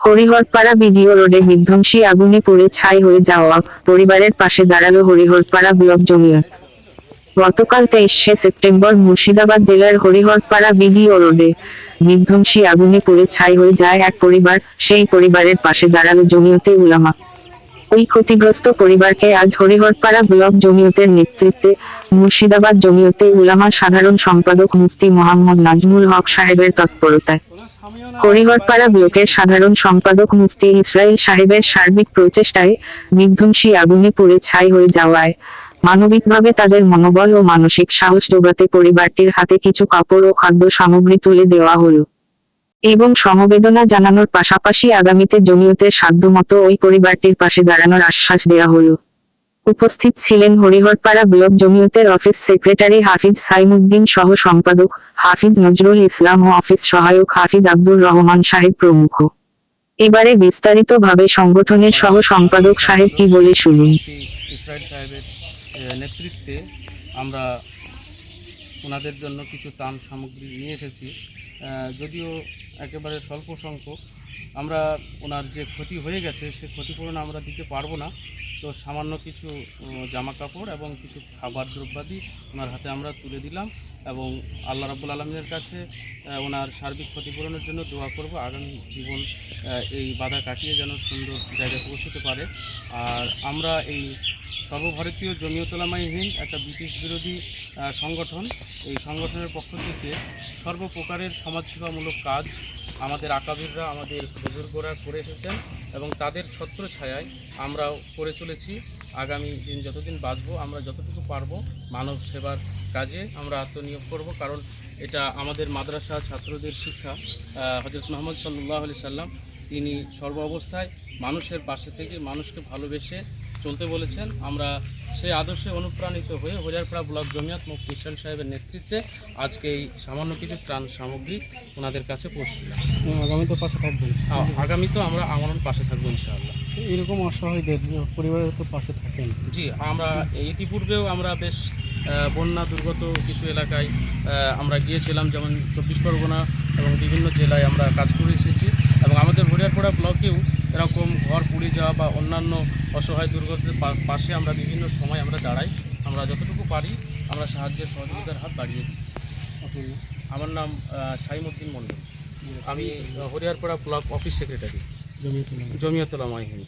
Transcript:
Hariharpara BDO রোডে বিধ্বংসী আগুনে পুড়ে ছাই হয়ে যাওয়া পরিবারের পাশে দাঁড়াল হরিহরপাড়া ব্লক জমিয়ত। গতকাল তেইশে সেপ্টেম্বর মুর্শিদাবাদ জেলার হরিহরপাড়া বিডিও রোডে বিধ্বংসী আগুনে পুড়ে ছাই হয়ে যায় এক পরিবার, সেই পরিবারের পাশে দাঁড়াল জমিয়তে উলামা। ওই ক্ষতিগ্রস্ত পরিবারকে আজ হরিহরপাড়া ব্লক জমিয়তের নেতৃত্বে মুর্শিদাবাদ জমিয়তে উলামা সাধারণ সম্পাদক মুফতি মোহাম্মদ নাজমুল হক সাহেবের তৎপরতায় হরিহরপাড়া ব্লকের সাধারণ সম্পাদক মুফতি ইসরাইল সাহেবের সার্বিক প্রচেষ্টায় বিধ্বংসী আগুনে পুড়ে ছাই হয়ে যাওয়ায় মানবিকভাবে তাদের মনোবল ও মানসিক সাহস যোগাতে পরিবারটির হাতে কিছু কাপড় ও খাদ্য সামগ্রী তুলে দেওয়া হলো। এবং সমবেদনা জানানোর পাশাপাশি আগামীতে জমিয়তের সাধ্যমতো ওই পরিবারটির পাশে দাঁড়ানোর আশ্বাস দেওয়া হলো। উপস্থিত ছিলেন হরিহরপাড়া ব্লক জমিয়তের অফিস সেক্রেটারি হাফিজ সাইমুদ্দিন সহ সম্পাদক হাফিজ নজরুল ইসলাম ও অফিস সহায়ক হাফিজ আব্দুর রহমান সাহেব প্রমুখ। এবারে বিস্তারিতভাবে সংগঠনের সহ সম্পাদক সাহেব কি বলে শুনুন। নেতৃত্বে আমরা ওনাদের জন্য কিছু ত্রাণ সামগ্রী নিয়ে এসেছি। যদিও একেবারে স্বল্প সংখ্যক, আমরা ওনার যে ক্ষতি হয়ে গেছে, সে ক্ষতিপূরণ আমরা দিতে পারব না। তো সামান্য কিছু জামা কাপড় এবং কিছু খাবার দ্রব্যাদি ওনার হাতে আমরা তুলে দিলাম এবং আল্লাহ রাবুল আলমীর কাছে ওনার সার্বিক ক্ষতিপূরণের জন্য দোয়া করব। আগামী জীবন এই বাধা কাটিয়ে যেন সুন্দর জায়গায় পৌঁছতে পারে। আর আমরা এই সর্বভারতীয় জমিয়তলামাই হিন্দ, একটা ব্রিটিশ বিরোধী সংগঠন, এই সংগঠনের পক্ষ থেকে সর্বপ্রকারের সমাজসেবামূলক কাজ আমাদের আকাবিররা, আমাদের বুজুর্গরা করে এসেছেন এবং তাদের ছত্র ছায়ায় আমরাও করে চলেছি। আগামী দিন যতদিন বাঁচবো, আমরা যতটুকু পারব মানব সেবার কাজে আমরা আত্মনিয়োগ করব, কারণ এটা আমাদের মাদ্রাসা ছাত্রদের শিক্ষা। হজরত মোহাম্মদ সাল্লাহ আলি সাল্লাম, তিনি সর্ব অবস্থায় মানুষের পাশে থেকে মানুষকে ভালোবেসে চলতে বলেছেন। আমরা সেই আদর্শে অনুপ্রাণিত হয়ে হরিয়ারপাড়া ব্লক জমিয়াত মুফতি ইসরান সাহেবের নেতৃত্বে আজকে এই সামান্য কিছু ত্রাণ সামগ্রী ওনাদের কাছে পৌঁছে দিলাম আগামী তো পাশে থাকবেন। আ- আগামীতেও আমরা আমরণ পাশে থাকব ইনশাআল্লাহ। এরকম অসহায়দের পরিবারের তো পাশে থাকেন। জি আমরা ইতিপূর্বেও আমরা বেশ বন্যা দুর্গত কিছু এলাকায় আমরা গিয়েছিলাম যেমন চব্বিশ পরগনা এবং বিভিন্ন জেলায় আমরা কাজ করে এসেছি। এবং আমাদের হরিয়ারপাড়া ব্লকেও এরকম ঘর পুড়ে যাওয়া বা অন্যান্য অসহায় দুর্গতের পাশে আমরা বিভিন্ন সময় আমরা দাঁড়াই। আমরা যতটুকু পারি আমরা সাহায্যের সহযোগিতার হাত বাড়িয়ে দিই। আমার নাম সাইমুদ্দিন মন্ডল আমি হরিয়ারপাড়া ব্লক অফিস সেক্রেটারি। জমিয়তুল্লাহ মাহিনী ইউ।